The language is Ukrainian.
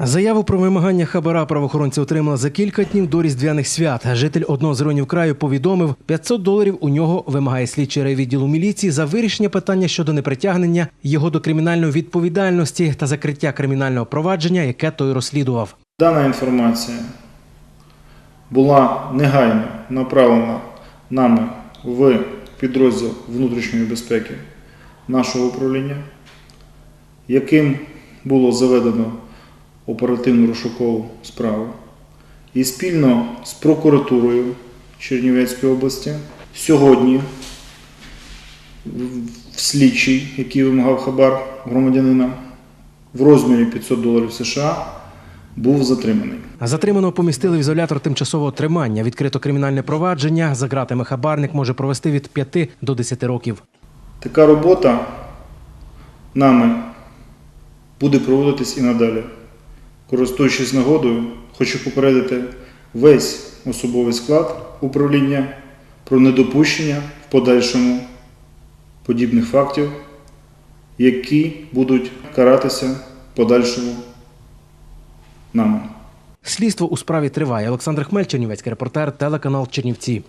Заяву про вимагання хабара правоохоронці отримали за кілька днів до різдвяних свят. Житель одного з районів краю повідомив, 500 доларів у нього вимагає слідчий райвідділу міліції за вирішення питання щодо непритягнення його до кримінальної відповідальності та закриття кримінального провадження, яке той розслідував. Дана інформація була негайно направлена нами в підрозділ внутрішньої безпеки нашого управління, яким було заведено оперативну розшукову справу. І спільно з прокуратурою Чернівецької області сьогодні в- слідчий, який вимагав хабар громадянина в розмірі 500 доларів США, був затриманий. Затриманого помістили в ізолятор тимчасового тримання. Відкрито кримінальне провадження. За ґратами хабарник може провести від 5 до 10 років. Така робота нами буде проводитись і надалі. Користуючись нагодою, хочу попередити весь особовий склад управління про недопущення в подальшому подібних фактів, які будуть каратися в подальшому нами. Слідство у справі триває. Олександр Хмель, репортер, телеканал Чернівці.